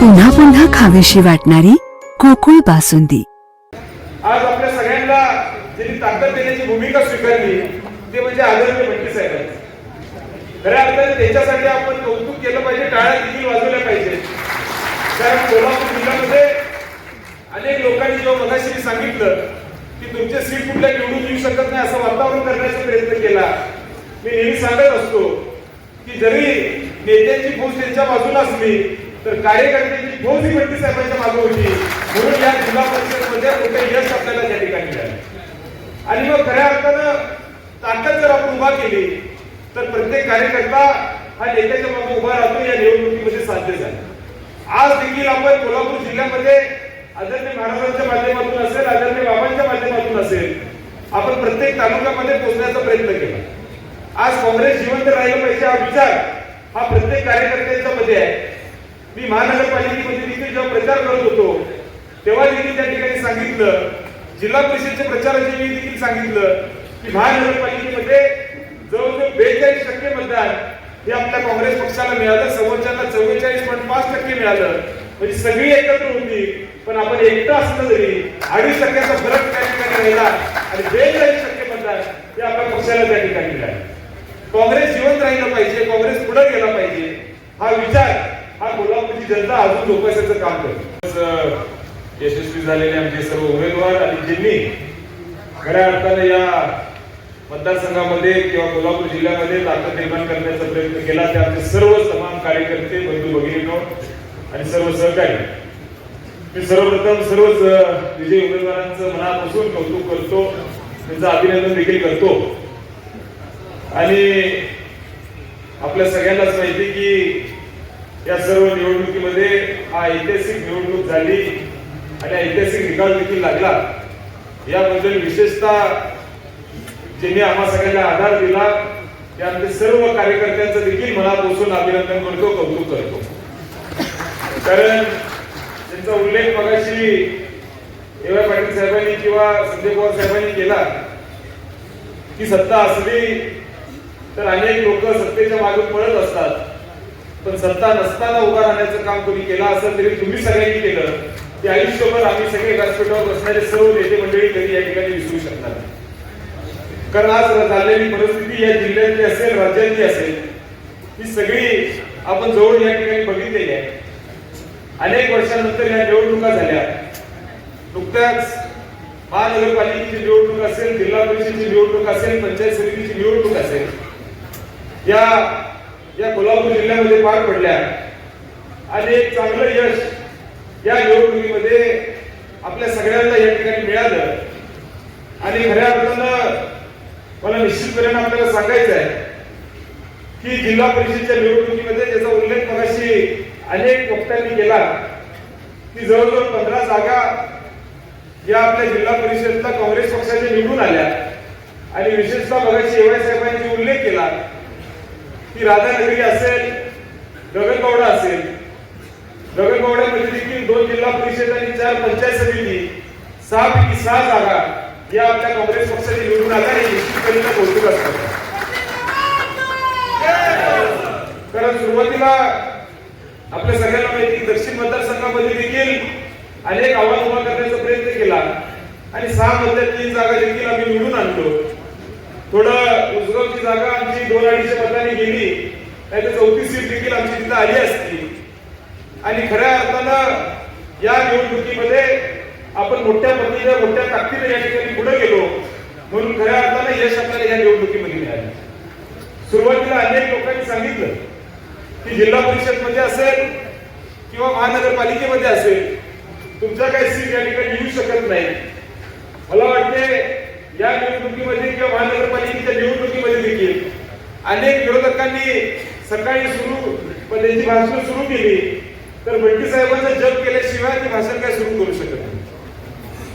पुन्हा पुन्हा खावीशी वाटणारी कोकुळ बासुंदी. आज आपल्या सगळ्यांना ज्यांनी ताकद देण्याची भूमिका स्वीकारली ते म्हणजे आदरणीय भट्टी साहेब खऱ्या अर्थाने त्याच्यासाठी आपण कौतुक केलं पाहिजे टाळ्या देखील वाजवल्या पाहिजे. कारण कोल्हापूर जिल्ह्यामध्ये अनेक लोकांनी जेव्हा मगाशी मी सांगितलं की तुमचे सीट कुठल्या निवडून येऊ शकत नाही असं वातावरण करण्याचा प्रयत्न केला मी नेहमी सांगत असतो की जरी नेत्यांची फौज त्यांच्या बाजूला असली तर कार्यकर्त्यांची फौज ही साहेबांच्या मागे होती म्हणून या जिल्हा परिषदमध्ये मोठे यश आपल्याला त्या ठिकाणी मिळालं. आणि मग खऱ्या अर्थानं ताकद जर आपण उभा केली तर प्रत्येक कार्यकर्ता हा नेत्याच्या मागे उभा राहतो या निवडणुकीमध्ये साध्य झालं. आज देखील आपण कोल्हापूर जिल्ह्यामध्ये आदरणीय महाराजांच्या माध्यमातून असेल आदरणीय बाबांच्या माध्यमातून असेल आपण प्रत्येक तालुक्यामध्ये पोहोचण्याचा प्रयत्न केला. आज काँग्रेस जिवंत राहिलं पाहिजे हा विचार हा प्रत्येक कार्यकर्त्यांच्या मध्ये आहे. मी महानगरपालिकेमध्ये देखील जेव्हा प्रचार करत होतो तेव्हा देखील त्या ठिकाणी सांगितलं. जिल्हा परिषदच्या प्रचाराच्या वेळी देखील सांगितलं की महानगरपालिकेमध्ये जवळजवळ बेचाळीस टक्के मतदान हे आपल्या काँग्रेस पक्षाला मिळालं समोरच्याला चव्वेचाळीस पॉईंट पाच टक्के मिळालं. म्हणजे सगळी एकत्र होती पण आपण एकटं असलं तरी अडीच टक्क्याचा फरक त्या ठिकाणी राहिला आणि बेचाळीस टक्के मतदान हे आपल्या पक्षाला त्या ठिकाणी मिळालं. काँग्रेस जिवंत राहिलं पाहिजे काँग्रेस पुढे गेला पाहिजे. हा विचार हा बोला जनता अजून जोपासायचं काम करते यशस्वी झालेले आमचे सर्व उमेदवार आणि ज्यांनी खऱ्या अर्थाने या मतदारसंघामध्ये किंवा कोल्हापूर जिल्ह्यामध्ये ताकद निर्माण करण्याचा प्रयत्न केला. ते आमचे सर्व तमाम कार्यकर्ते बंधू भगिनीनो आणि सर्व सहकारी. मी सर्वप्रथम सर्वच विजयी उमेदवारांचं मनापासून कौतुक करतो. त्यांचं अभिनंदन देखील करतो. आणि आपल्या सगळ्यांनाच माहिती की या सर्व निवडणुकीमध्ये हा ऐतिहासिक निवडणूक झाली आणि ऐतिहासिक निकाल देखील लागला. याबद्दल विशेषतः ज्यांनी आम्हा सगळ्यांना आधार दिला त्या आमच्या सर्व कार्यकर्त्यांचं देखील मनापासून अभिनंदन करतो कौतुक करतो. कारण त्यांचा उल्लेख मगाशी एवढ्या पाटील साहेबांनी किंवा संजय पवार साहेबांनी केला की सत्ता असली तर अनेक लोक सत्तेच्या मागे पळत असतात. पण सत्ता नसताना उभा राहण्याचं काम कोणी केलं असेल तरी तुम्ही सगळ्यांनी केलं ते आयुष्यभर आम्ही सगळे व्यासपीठावर बसणारे सर्व नेते मंडळी कधी या ठिकाणी विसरू शकणार कारण आज झालेली परिस्थिती या जिल्ह्यातली असेल राज्यातली असेल ही सगळी आपण जवळ या ठिकाणी बघितलेली आहे. अनेक वर्षानंतर या निवडणुका झाल्या. नुकत्याच महानगरपालिकेची निवडणूक असेल जिल्हा परिषदेची निवडणूक असेल पंचायत समितीची निवडणूक असेल या या कोल्हापूर जिल्ह्यामध्ये पार पडल्या. आणि एक चांगलं यश या निवडणुकीमध्ये आपल्या सगळ्यांना या ठिकाणी मिळालं. आणि खऱ्या अर्थानं मला निश्चितपणे आपल्याला सांगायचं आहे की जिल्हा परिषदेच्या निवडणुकीमध्ये ज्याचा उल्लेख मगाशी अनेक वक्त्यांनी केला की जवळजवळ पंधरा जागा या आपल्या जिल्हा परिषदला काँग्रेस पक्षाच्या निवडून आल्या. आणि विशेषतः मगाशी एवाय साहेबांनी उल्लेख केला ती राधानगरी असेल गगनगौडा असेल. गगनगौड्यामध्ये म्हणजे देखील दोन जिल्हा परिषद आणि चार पंचायत समिती. सहा पैकी सहा जागा या आपल्या काँग्रेस पक्षाने निवडून आल्या आणि निश्चितपणे कौतुक असतात. कारण सुरुवातीला आपल्या सगळ्यांना माहिती दक्षिण मतदारसंघामध्ये देखील अनेक आव्हान उभा करण्याचा प्रयत्न केला. आणि सहा मधल्या तीन जागा देखील आम्ही निवडून आणलो. थोडं उजगावची जागा आमची दोन अडीचशे मतांनी गेली. नाही तर चौथी सीट देखील आमची तिथं आली असती. आणि खऱ्या अर्थानं या निवडणुकीमध्ये आपण मोठ्या पद्धतीने मोठ्या ताकदीने या ठिकाणी पुढे गेलो. म्हणून खऱ्या अर्थानं यश आपल्याला या निवडणुकीमध्ये मिळाले. सुरुवातीला अनेक लोकांनी सांगितलं की जिल्हा परिषदमध्ये असेल किंवा महानगरपालिकेमध्ये असेल तुमचा काही सीट या ठिकाणी येऊ शकत नाही मला वाटते या निवडणुकीमध्ये किंवा महानगरपालिकेच्या निवडणुकीमध्ये देखील अनेक विरोधकांनी सकाळी सुरू त्यांची भाषण सुरू केली. तर बंटी साहेबांचं जप केल्याशिवाय ते भाषण काय सुरू करू शकत नाही.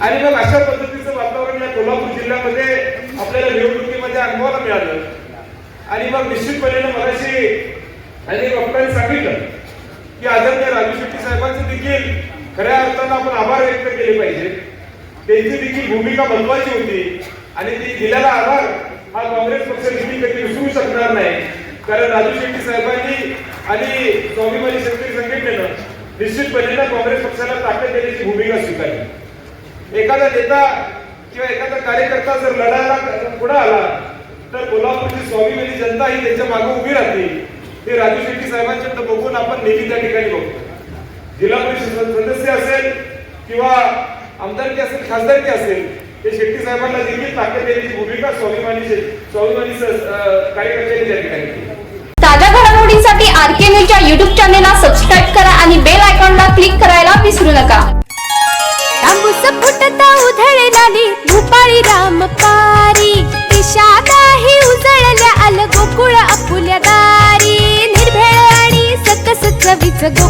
आणि मग अशा पद्धतीचं वातावरण या कोल्हापूर जिल्ह्यामध्ये आपल्याला निवडणुकीमध्ये अनुभवाला मिळालं. आणि मग निश्चितपणे मगाशी अनेक वक्तांनी सांगितलं की आदरणीय राजू शेट्टी साहेबांचं देखील खऱ्या अर्थानं आपण आभार व्यक्त केले पाहिजे. त्यांची देखील भूमिका महत्वाची होती आणि ती दिलेला आभार होऊ शकणार नाही. कारण राजू शेट्टी साहेबांनी आणि स्वाभिमानी शेतकरी संघटनेनं निश्चितपणे काँग्रेस पक्षाला ताकद देण्याची भूमिका स्वीकारली. एखादा नेता किंवा एखादा कार्यकर्ता जर लढायला पुढे आला तर कोल्हापूरची स्वाभिमानी जनता ही त्यांच्या मागे उभी राहते. हे राजू शेट्टी साहेबांच्याकडे बघून आपण नेहमी त्या ठिकाणी बघतो. जिल्हा परिषद सदस्य असेल किंवा आमदारकी असेल खासदारकी असेल हे शेट्टी साहेबांना देखील ताकद देण्याची भूमिका स्वाभिमानी स्वाभिमानी कार्यकर्त्यांनी त्या ठिकाणी केली. ताज्या घडामोडींसाठी आर के न्यूजच्या युट्यूब चॅनेलला सबस्क्राईब करा आणि बेल आयकॉनला क्लिक करायला विसरू नका. तांबूस फुटता उधळणारी भूपाळी रामपारी. दिशादाही उजळल्या आल गोकुळ आपुल्या दारी. निर्भेळ आणि सकस चवीच गोकुळ